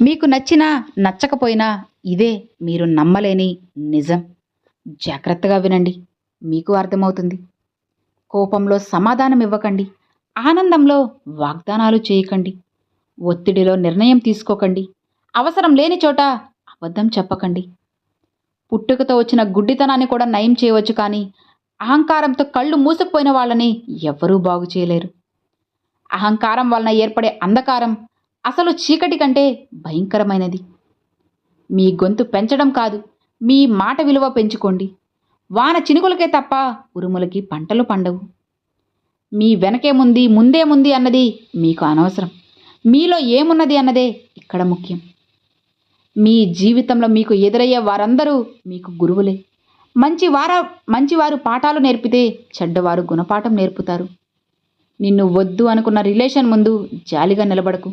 మీకు నచ్చినా నచ్చకపోయినా ఇదే మీరు నమ్మలేని నిజం. జాగ్రత్తగా వినండి. మీకు అర్థమవుతుంది. కోపంలో సమాధానం ఇవ్వకండి. ఆనందంలో వాగ్దానాలు చేయకండి. ఒత్తిడిలో నిర్ణయం తీసుకోకండి. అవసరం లేని చోట అబద్ధం చెప్పకండి. పుట్టుకతో వచ్చిన గుడ్డితనాన్ని కూడా నయం చేయవచ్చు కానీ అహంకారంతో కళ్ళు మూసుకుపోయిన వాళ్ళని ఎవ్వరూ బాగు చేయలేరు. అహంకారం వలన ఏర్పడే అంధకారం అసలు చీకటి కంటే భయంకరమైనది. మీ గొంతు పెంచడం కాదు మీ మాట విలువ పెంచుకోండి. వాన చినుకులకే తప్ప ఉరుములకి పంటలు పండవు. మీ వెనకేముంది ముందేముంది అన్నది మీకు అనవసరం. మీలో ఏమున్నది అన్నదే ఇక్కడ ముఖ్యం. మీ జీవితంలో మీకు ఎదురయ్యే వారందరూ మీకు గురువులే. మంచి వార మంచివారు పాఠాలు నేర్పితే చెడ్డవారు గుణపాఠం నేర్పుతారు. నిన్ను వద్దు అనుకున్న రిలేషన్ ముందు జాలిగా నిలబడకు.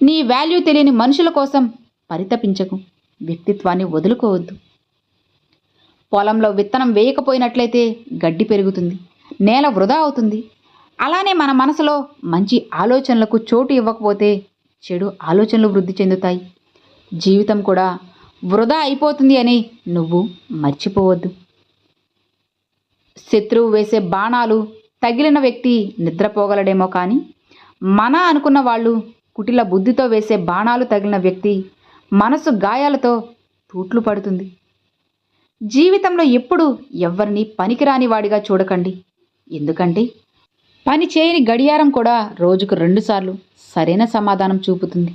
నీ వాల్యూ తెలియని మనుషుల కోసం పరితపించకు. వ్యక్తిత్వాన్ని వదులుకోవద్దు. పొలంలో విత్తనం వేయకపోయినట్లయితే గడ్డి పెరుగుతుంది నేల వృధా అవుతుంది. అలానే మన మనసులో మంచి ఆలోచనలకు చోటు ఇవ్వకపోతే చెడు ఆలోచనలు వృద్ధి చెందుతాయి. జీవితం కూడా వృధా అయిపోతుంది అని నువ్వు మర్చిపోవద్దు. శత్రువు వేసే బాణాలు తగిలిన వ్యక్తి నిద్రపోగలడేమో కానీ మన అనుకున్న వాళ్ళు కుటిల బుద్ధితో వేసే బాణాలు తగిలిన వ్యక్తి మనసు గాయాలతో తూట్లు పడుతుంది. జీవితంలో ఎప్పుడు ఎవరిని పనికిరాని వాడిగా చూడకండి. ఎందుకంటే పని చేయని గడియారం కూడా రోజుకు రెండుసార్లు సరైన సమాధానం చూపుతుంది.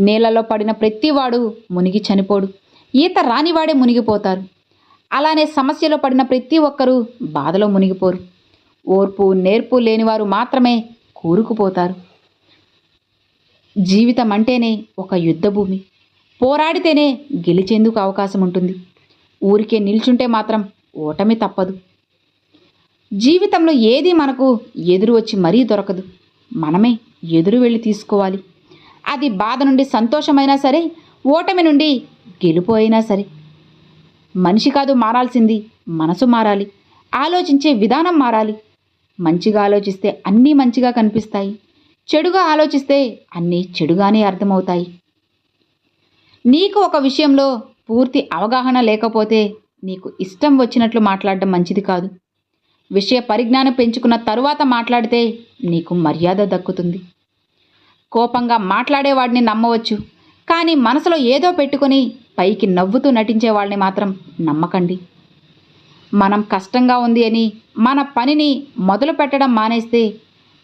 నీళ్ళలో పడిన ప్రతివాడు మునిగి చనిపోడు. ఈత రానివాడే మునిగిపోతారు. అలానే సమస్యలో పడిన ప్రతి ఒక్కరూ బాధలో మునిగిపోరు. ఓర్పు నేర్పు లేనివారు మాత్రమే కూరుకుపోతారు. జీవితం అంటేనే ఒక యుద్ధభూమి. పోరాడితేనే గెలిచేందుకు అవకాశం ఉంటుంది ఊరికే నిల్చుంటే మాత్రం ఓటమి తప్పదు. జీవితంలో ఏది మనకు ఎదురు వచ్చి మరీ దొరకదు. మనమే ఎదురు వెళ్ళి తీసుకోవాలి. అది బాధ నుండి సంతోషమైనా సరే ఓటమి నుండి గెలుపు అయినా సరే. మనిషి కాదు మారాల్సింది మనసు మారాలి. ఆలోచించే విధానం మారాలి. మంచిగా ఆలోచిస్తే అన్నీ మంచిగా కనిపిస్తాయి. చెడుగా ఆలోచిస్తే అన్నీ చెడుగానే అర్థమవుతాయి. నీకు ఒక విషయంలో పూర్తి అవగాహన లేకపోతే నీకు ఇష్టం వచ్చినట్లు మాట్లాడడం మంచిది కాదు. విషయ పరిజ్ఞానం పెంచుకున్న తరువాత మాట్లాడితే నీకు మర్యాద దక్కుతుంది. కోపంగా మాట్లాడేవాడిని నమ్మవచ్చు కానీ మనసులో ఏదో పెట్టుకొని పైకి నవ్వుతూ నటించే వాళ్ళని మాత్రం నమ్మకండి. మనం కష్టంగా ఉంది అని మన పనిని మొదలు పెట్టడం మానేస్తే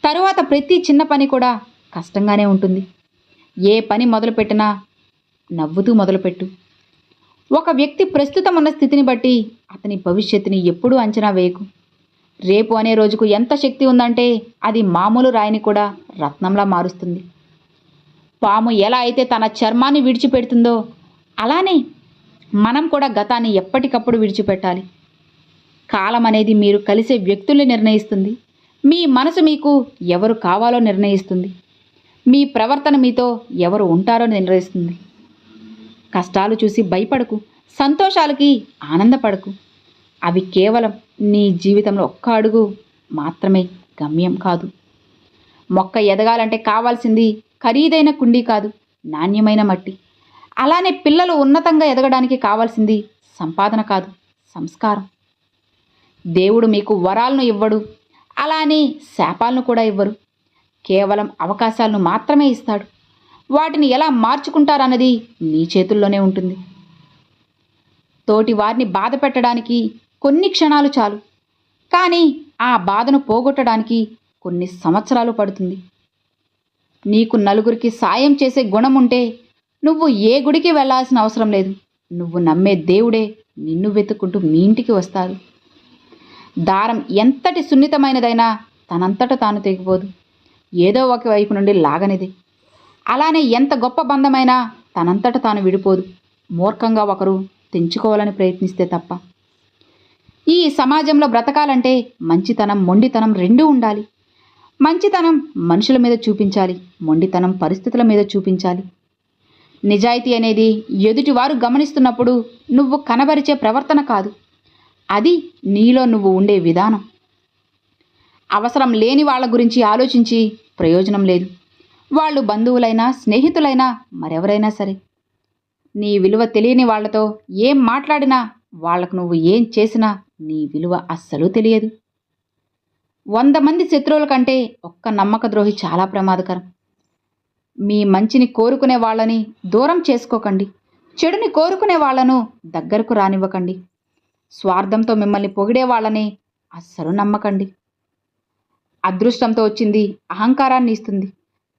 తరువాత ప్రతి చిన్న పని కూడా కష్టంగానే ఉంటుంది. ఏ పని మొదలుపెట్టినా నవ్వుతూ మొదలుపెట్టు. ఒక వ్యక్తి ప్రస్తుతం ఉన్న స్థితిని బట్టి అతని భవిష్యత్తుని ఎప్పుడూ అంచనా వేయకు. రేపు అనే రోజుకు ఎంత శక్తి ఉందంటే అది మామూలు రాయిని కూడా రత్నంలా మారుస్తుంది. పాము ఎలా అయితే తన చర్మాన్ని విడిచిపెడుతుందో అలానే మనం కూడా గతాన్ని ఎప్పటికప్పుడు విడిచిపెట్టాలి. కాలం అనేది మీరు కలిసే వ్యక్తుల్ని నిర్ణయిస్తుంది. మీ మనసు మీకు ఎవరు కావాలో నిర్ణయిస్తుంది. మీ ప్రవర్తన మీతో ఎవరు ఉంటారో నిర్ణయిస్తుంది. కష్టాలు చూసి భయపడకు సంతోషాలకి ఆనందపడకు. అవి కేవలం నీ జీవితంలో ఒక్క అడుగు మాత్రమే గమ్యం కాదు. మొక్క ఎదగాలంటే కావాల్సింది ఖరీదైన కుండీ కాదు నాణ్యమైన మట్టి. అలానే పిల్లలు ఉన్నతంగా ఎదగడానికి కావాల్సింది సంపాదన కాదు సంస్కారం. దేవుడు మీకు వరాలను ఇవ్వడు అలానే శాపాలను కూడా ఇవ్వరు. కేవలం అవకాశాలను మాత్రమే ఇస్తాడు. వాటిని ఎలా మార్చుకుంటారన్నది నీ చేతుల్లోనే ఉంటుంది. తోటి వారిని బాధ పెట్టడానికి కొన్ని క్షణాలు చాలు. కానీ ఆ బాధను పోగొట్టడానికి కొన్ని సంవత్సరాలు పడుతుంది. నీకు నలుగురికి సాయం చేసే గుణం ఉంటే నువ్వు ఏ గుడికి వెళ్ళాల్సిన అవసరం లేదు. నువ్వు నమ్మే దేవుడే నిన్ను వెతుక్కుంటూ మీ ఇంటికి వస్తారు దారం ఎంతటి సున్నితమైనదైనా తనంతట తాను తెగిపోదు. ఏదో ఒక వైపు నుండి లాగనిది. అలానే ఎంత గొప్ప బంధమైనా తనంతట తాను విడిపోదు. మూర్ఖంగా ఒకరు తెంచుకోవాలని ప్రయత్నిస్తే తప్ప. ఈ సమాజంలో బ్రతకాలంటే మంచితనం మొండితనం రెండూ ఉండాలి. మంచితనం మనుషుల మీద చూపించాలి. మొండితనం పరిస్థితుల మీద చూపించాలి. నిజాయితీ అనేది ఎదుటివారు గమనిస్తున్నప్పుడు నువ్వు కనబరిచే ప్రవర్తన కాదు. అది నీలో నువ్వు ఉండే విధానం. అవసరం లేని వాళ్ళ గురించి ఆలోచించి ప్రయోజనం లేదు. వాళ్ళు బంధువులైనా స్నేహితులైనా మరెవరైనా సరే. నీ విలువ తెలియని వాళ్ళతో ఏం మాట్లాడినా వాళ్ళకు నువ్వు ఏం చేసినా నీ విలువ అస్సలు తెలియదు. వంద మంది శత్రువుల కంటే ఒక్క నమ్మక ద్రోహి చాలా ప్రమాదకరం. మీ మంచిని కోరుకునే వాళ్ళని దూరం చేసుకోకండి. చెడుని కోరుకునే వాళ్ళను దగ్గరకు రానివ్వకండి. స్వార్థంతో మిమ్మల్ని పొగిడే వాళ్ళని అస్సలు నమ్మకండి. అదృష్టంతో వచ్చింది అహంకారాన్ని ఇస్తుంది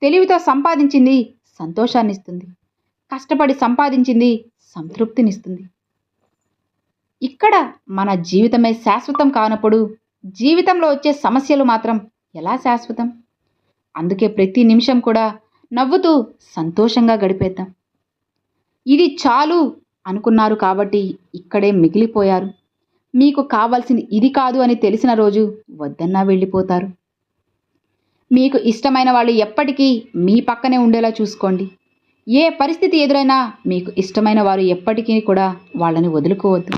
తెలివితో సంపాదించింది సంతోషాన్ని ఇస్తుంది కష్టపడి సంపాదించింది సంతృప్తినిస్తుంది ఇక్కడ మన జీవితమే శాశ్వతం కానప్పుడు జీవితంలో వచ్చే సమస్యలు మాత్రం ఎలా శాశ్వతం? అందుకే ప్రతి నిమిషం కూడా నవ్వుతూ సంతోషంగా గడిపేద్దాం. ఇది చాలు అనుకున్నారు కాబట్టి ఇక్కడే మిగిలిపోయారు. మీకు కావాల్సింది ఇది కాదు అని తెలిసిన రోజు వద్దన్నా వెళ్ళిపోతారు. మీకు ఇష్టమైన వాళ్ళు ఎప్పటికీ మీ పక్కనే ఉండేలా చూసుకోండి. ఏ పరిస్థితి ఎదురైనా మీకు ఇష్టమైన వారు ఎప్పటికీ కూడా వాళ్ళని వదులుకోవద్దు.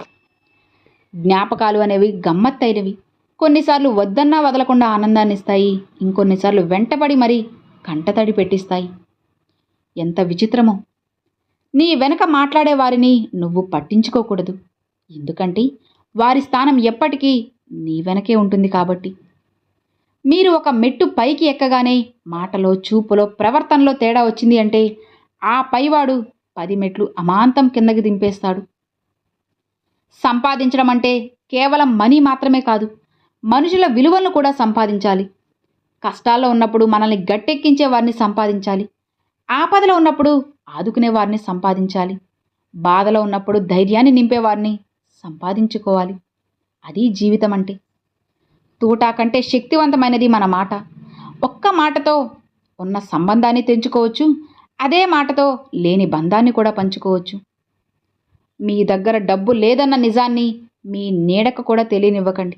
జ్ఞాపకాలు అనేవి గమ్మత్తైనవి. కొన్నిసార్లు వద్దన్నా వదలకుండా ఆనందాన్ని ఇస్తాయి. ఇంకొన్నిసార్లు వెంటపడి మరీ కంటతడి పెట్టిస్తాయి. ఎంత విచిత్రమో. నీ వెనక మాట్లాడే వారిని నువ్వు పట్టించుకోకూడదు. ఎందుకంటే వారి స్థానం ఎప్పటికీ నీ వెనకే ఉంటుంది కాబట్టి. మీరు ఒక మెట్టు పైకి ఎక్కగానే మాటలో చూపులో ప్రవర్తనలో తేడా వచ్చింది అంటే ఆ పైవాడు పది మెట్లు అమాంతం కిందకి దింపేస్తాడు. సంపాదించడం అంటే కేవలం మనీ మాత్రమే కాదు మనుషుల విలువలను కూడా సంపాదించాలి. కష్టాల్లో ఉన్నప్పుడు మనల్ని గట్టెక్కించే వారిని సంపాదించాలి. ఆపదలో ఉన్నప్పుడు ఆదుకునే వారిని సంపాదించాలి. బాధలో ఉన్నప్పుడు ధైర్యాన్ని నింపేవారిని సంపాదించుకోవాలి. అది జీవితం అంటే తూటా కంటే శక్తివంతమైనది మన మాట. ఒక్క మాటతో ఉన్న సంబంధాన్ని తెంచుకోవచ్చు. అదే మాటతో లేని బంధాన్ని కూడా పంచుకోవచ్చు. మీ దగ్గర డబ్బు లేదన్న నిజాన్ని మీ నీడకు కూడా తెలియనివ్వకండి.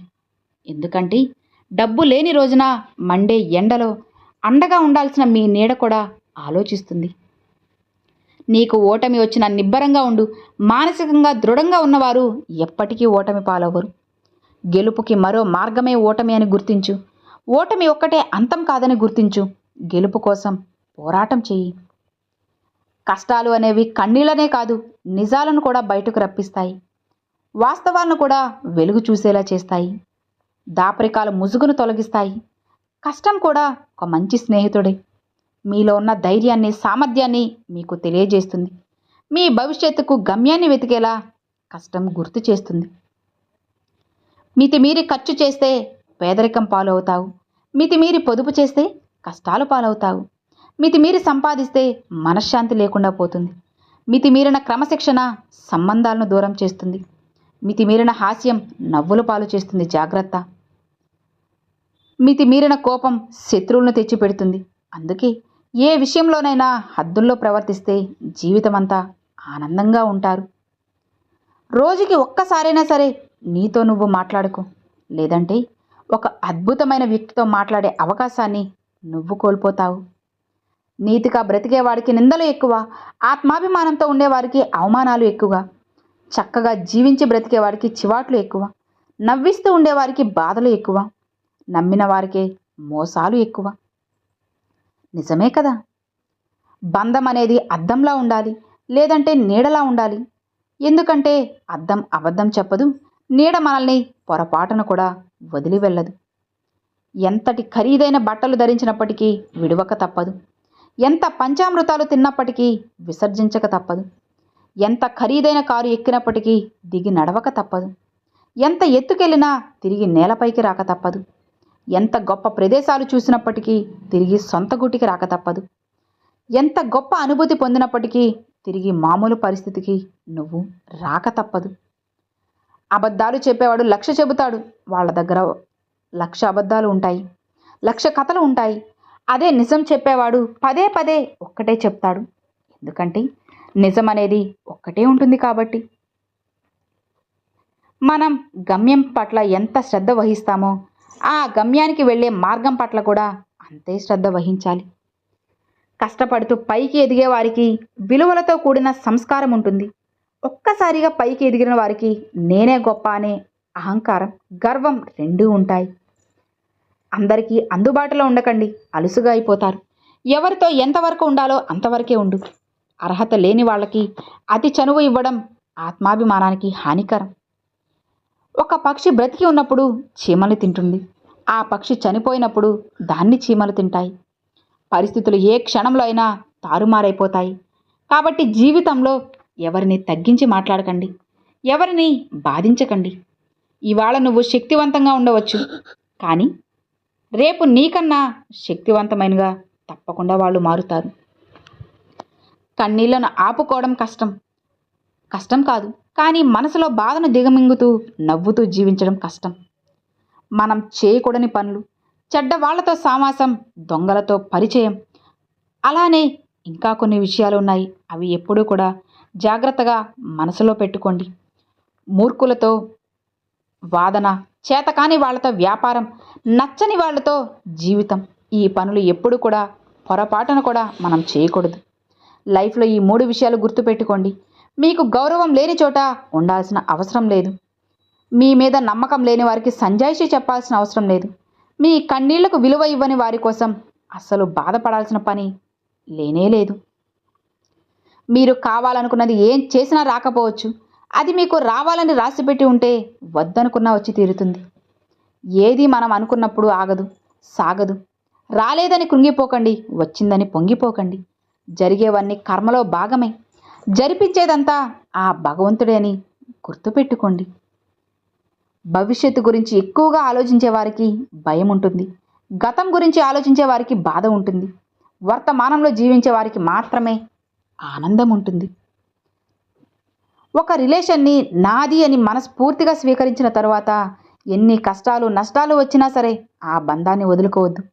ఎందుకంటే డబ్బు లేని రోజున మండే ఎండలో అండగా ఉండాల్సిన మీ నీడ కూడా ఆలోచిస్తుంది. నీకు ఓటమి వచ్చిన నిబ్బరంగా ఉండు. మానసికంగా దృఢంగా ఉన్నవారు ఎప్పటికీ ఓటమి పాలవ్వరు. గెలుపుకి మరో మార్గమే ఓటమి అని గుర్తించు. ఓటమి ఒక్కటే అంతం కాదని గుర్తించు. గెలుపు కోసం పోరాటం చెయ్యి. కష్టాలు అనేవి కన్నీళ్ళనే కాదు నిజాలను కూడా బయటకు రప్పిస్తాయి. వాస్తవాలను కూడా వెలుగు చూసేలా చేస్తాయి. దాపరికాల ముసుగును తొలగిస్తాయి. కష్టం కూడా ఒక మంచి స్నేహితుడే. మీలో ఉన్న ధైర్యాన్ని సామర్థ్యాన్ని మీకు తెలియజేస్తుంది. మీ భవిష్యత్తుకు గమ్యాన్ని వెతికేలా కష్టం గుర్తు చేస్తుంది. మితిమీరి ఖర్చు చేస్తే పేదరికం పాలవుతావు. మితిమీరి పొదుపు చేస్తే కష్టాలు పాలవుతావు. మితిమీరి సంపాదిస్తే మనశ్శాంతి లేకుండా పోతుంది. మితిమీరిన క్రమశిక్షణ సంబంధాలను దూరం చేస్తుంది. మితిమీరిన హాస్యం నవ్వుల పాలు చేస్తుంది జాగ్రత్త. మితిమీరిన కోపం శత్రువులను తెచ్చిపెడుతుంది. అందుకే ఏ విషయంలోనైనా హద్దుల్లో ప్రవర్తిస్తే జీవితమంతా ఆనందంగా ఉంటారు. రోజుకి ఒక్కసారైనా సరే నీతో నువ్వు మాట్లాడుకో లేదంటే ఒక అద్భుతమైన వ్యక్తితో మాట్లాడే అవకాశాన్ని నువ్వు కోల్పోతావు. నీతిగా బ్రతికేవాడికి నిందలు ఎక్కువ ఆత్మాభిమానంతో ఉండేవారికి అవమానాలు ఎక్కువ చక్కగా జీవించి బ్రతికేవాడికి చివాట్లు ఎక్కువ నవ్విస్తూ ఉండేవారికి బాధలు ఎక్కువ నమ్మిన వారికే మోసాలు ఎక్కువ నిజమే కదా? బంధం అనేది అద్దంలా ఉండాలి లేదంటే నీడలా ఉండాలి. ఎందుకంటే అద్దం అబద్ధం చెప్పదు నీడ మనల్ని పొరపాటున కూడా వదిలి వెళ్ళదు. ఎంతటి ఖరీదైన బట్టలు ధరించినప్పటికీ విడవక తప్పదు. ఎంత పంచామృతాలు తిన్నప్పటికీ విసర్జించక తప్పదు. ఎంత ఖరీదైన కారు ఎక్కినప్పటికీ దిగి నడవక తప్పదు. ఎంత ఎత్తుకెళ్ళినా తిరిగి నేలపైకి రాక తప్పదు. ఎంత గొప్ప ప్రదేశాలు చూసినప్పటికీ తిరిగి సొంత గుటికి రాక తప్పదు. ఎంత గొప్ప అనుభూతి పొందినప్పటికీ తిరిగి మామూలు పరిస్థితికి నువ్వు రాక తప్పదు. అబద్ధాలు చెప్పేవాడు లక్ష చెబుతాడు. వాళ్ళ దగ్గర లక్ష అబద్ధాలు ఉంటాయి. లక్ష కథలు ఉంటాయి. అదే నిజం చెప్పేవాడు పదే పదే ఒక్కటే చెప్తాడు. ఎందుకంటే నిజం అనేది ఒక్కటే ఉంటుంది కాబట్టి. మనం గమ్యం పట్ల ఎంత శ్రద్ధ వహిస్తామో ఆ గమ్యానికి వెళ్ళే మార్గం పట్ల కూడా అంతే శ్రద్ధ వహించాలి. కష్టపడుతూ పైకి ఎదిగే వారికి విలువలతో కూడిన సంస్కారం ఉంటుంది. ఒక్కసారిగా పైకి ఎదిగిన వారికి నేనే గొప్ప అనే అహంకారం గర్వం రెండూ ఉంటాయి. అందరికీ అందుబాటులో ఉండకండి అలుసుగా అయిపోతారు. ఎవరితో ఎంతవరకు ఉండాలో అంతవరకే ఉండు. అర్హత లేని వాళ్ళకి అతి చనువు ఇవ్వడం ఆత్మాభిమానానికి హానికరం. ఒక పక్షి బ్రతికి ఉన్నప్పుడు చీమలు తింటుంది. ఆ పక్షి చనిపోయినప్పుడు దాన్ని చీమలు తింటాయి. పరిస్థితులు ఏ క్షణంలో అయినా తారుమారైపోతాయి. కాబట్టి జీవితంలో ఎవరిని తగ్గించి మాట్లాడకండి. ఎవరిని బాధించకండి. ఇవాళ నువ్వు శక్తివంతంగా ఉండవచ్చు. కానీ రేపు నీకన్నా శక్తివంతమైనగా తప్పకుండా వాళ్ళు మారుతారు. కన్నీళ్ళను ఆపుకోవడం కష్టం. కష్టం కాదు. కానీ మనసులో బాధను దిగమింగుతూ నవ్వుతూ జీవించడం కష్టం. మనం చేయకూడని పనులు చెడ్డ వాళ్ళతో సామాసం దొంగలతో పరిచయం అలానే ఇంకా కొన్ని విషయాలు ఉన్నాయి. అవి ఎప్పుడూ కూడా జాగ్రత్తగా మనసులో పెట్టుకోండి. మూర్ఖులతో వాదన చేతకాని వాళ్ళతో వ్యాపారం నచ్చని వాళ్ళతో జీవితం. ఈ పనులు ఎప్పుడు కూడా పొరపాటున కూడా మనం చేయకూడదు. లైఫ్లో ఈ మూడు విషయాలు గుర్తుపెట్టుకోండి. మీకు గౌరవం లేని చోట ఉండాల్సిన అవసరం లేదు. మీ మీద నమ్మకం లేని వారికి సంజాయిషి చెప్పాల్సిన అవసరం లేదు. మీ కన్నీళ్ళకు విలువ ఇవ్వని వారి కోసం అస్సలు బాధపడాల్సిన పని లేనే లేదు. మీరు కావాలనుకున్నది ఏం చేసినా రాకపోవచ్చు. అది మీకు రావాలని రాసిపెట్టి ఉంటే వద్దనుకున్నా వచ్చి తీరుతుంది. ఏది మనం అనుకున్నప్పుడు ఆగదు సాగదు. రాలేదని కృంగిపోకండి వచ్చిందని పొంగిపోకండి. జరిగేవన్నీ కర్మలో భాగమే. జరిపించేదంతా ఆ భగవంతుడే అని గుర్తుపెట్టుకోండి. భవిష్యత్తు గురించి ఎక్కువగా ఆలోచించే వారికి భయం ఉంటుంది. గతం గురించి ఆలోచించే వారికి బాధ ఉంటుంది. వర్తమానంలో జీవించే వారికి మాత్రమే ఆనందం ఉంటుంది. ఒక రిలేషన్ని నాది అని మనస్ఫూర్తిగా స్వీకరించిన తరువాత ఎన్ని కష్టాలు నష్టాలు వచ్చినా సరే ఆ బంధాన్ని వదులుకోవద్దు.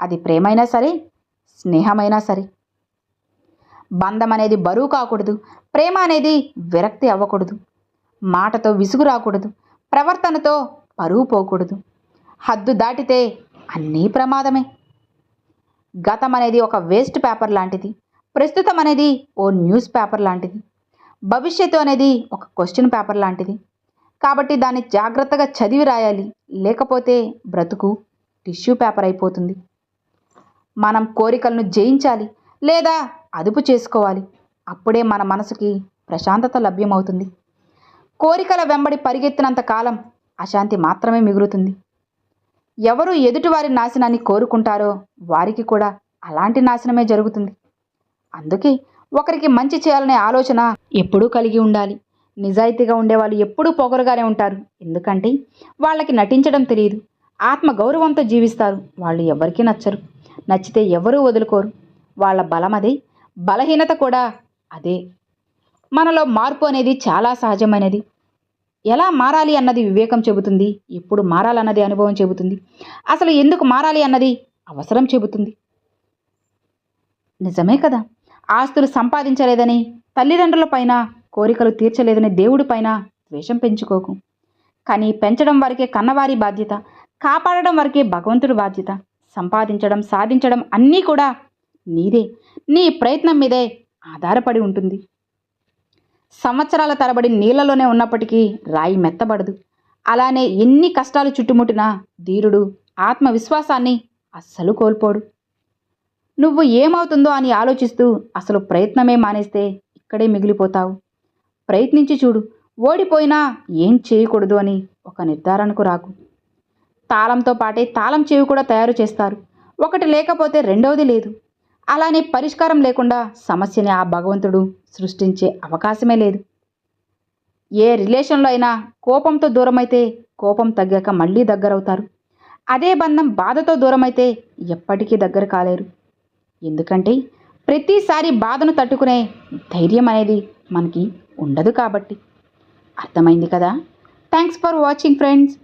అది ప్రేమైనా సరే స్నేహమైనా సరే. బంధం అనేది బరువు కాకూడదు ప్రేమ అనేది విరక్తి అవ్వకూడదు మాటతో విసుగు రాకూడదు ప్రవర్తనతో పరువు పోకూడదు. హద్దు దాటితే అన్నీ ప్రమాదమే. గతం అనేది ఒక వేస్ట్ పేపర్ లాంటిది ప్రస్తుతం అనేది ఓ న్యూస్ పేపర్ లాంటిది భవిష్యత్తు అనేది ఒక క్వశ్చన్ పేపర్ లాంటిది. కాబట్టి దాన్ని జాగ్రత్తగా చదివి రాయాలి లేకపోతే బ్రతుకు టిష్యూ పేపర్ అయిపోతుంది. మనం కోరికలను జయించాలి లేదా అదుపు చేసుకోవాలి. అప్పుడే మన మనసుకి ప్రశాంతత లభ్యమవుతుంది. కోరికల వెంబడి పరిగెత్తినంత కాలం అశాంతి మాత్రమే మిగులుతుంది. ఎవరు ఎదుటివారి నాశనాన్ని కోరుకుంటారో వారికి కూడా అలాంటి నాశనమే జరుగుతుంది. అందుకే ఒకరికి మంచి చేయాలనే ఆలోచన ఎప్పుడూ కలిగి ఉండాలి. నిజాయితీగా ఉండేవాళ్ళు ఎప్పుడూ పొగరుగానే ఉంటారు. ఎందుకంటే వాళ్ళకి నటించడం తెలియదు. ఆత్మ గౌరవంతో జీవిస్తారు. వాళ్ళు ఎవరికీ నచ్చరు. నచ్చితే ఎవరూ వదులుకోరు. వాళ్ళ బలం అదే బలహీనత కూడా అదే. మనలో మార్పు అనేది చాలా సహజమైనది. ఎలా మారాలి అన్నది వివేకం చెబుతుంది. ఎప్పుడు మారాలన్నది అనుభవం చెబుతుంది. అసలు ఎందుకు మారాలి అన్నది అవసరం చెబుతుంది. నిజమే కదా. ఆస్తులు సంపాదించలేదని తల్లిదండ్రుల పైన కోరికలు తీర్చలేదని దేవుడి పైన ద్వేషం పెంచుకోకు. కానీ పెంచడం వరకే కన్నవారి బాధ్యత కాపాడడం వరకే భగవంతుడి బాధ్యత. సంపాదించడం సాధించడం అన్నీ కూడా నీదే. నీ ప్రయత్నం మీదే ఆధారపడి ఉంటుంది. సంవత్సరాల తరబడి నీళ్ళలోనే ఉన్నప్పటికీ రాయి మెత్తబడదు. అలానే ఎన్ని కష్టాలు చుట్టుముట్టినా ధీరుడు ఆత్మవిశ్వాసాన్ని అస్సలు కోల్పోడు. నువ్వు ఏమవుతుందో అని ఆలోచిస్తూ అసలు ప్రయత్నమే మానేస్తే ఇక్కడే మిగిలిపోతావు. ప్రయత్నించి చూడు ఓడిపోయినా ఏం చేయకూడదు అని ఒక నిర్ధారణకు రాకు. తాళంతో పాటే తాళం చెవి కూడా తయారు చేస్తారు. ఒకటి లేకపోతే రెండవది లేదు. అలానే పరిష్కారం లేకుండా సమస్యని ఆ భగవంతుడు సృష్టించే అవకాశమే లేదు. ఏ రిలేషన్లో అయినా కోపంతో దూరమైతే కోపం తగ్గాక మళ్ళీ దగ్గరవుతారు. అదే బంధం బాధతో దూరమైతే ఎప్పటికీ దగ్గర కాలేరు. ఎందుకంటే ప్రతిసారి బాధను తట్టుకునే ధైర్యం అనేది మనకి ఉండదు కాబట్టి. అర్థమైంది కదా? Thanks for watching friends.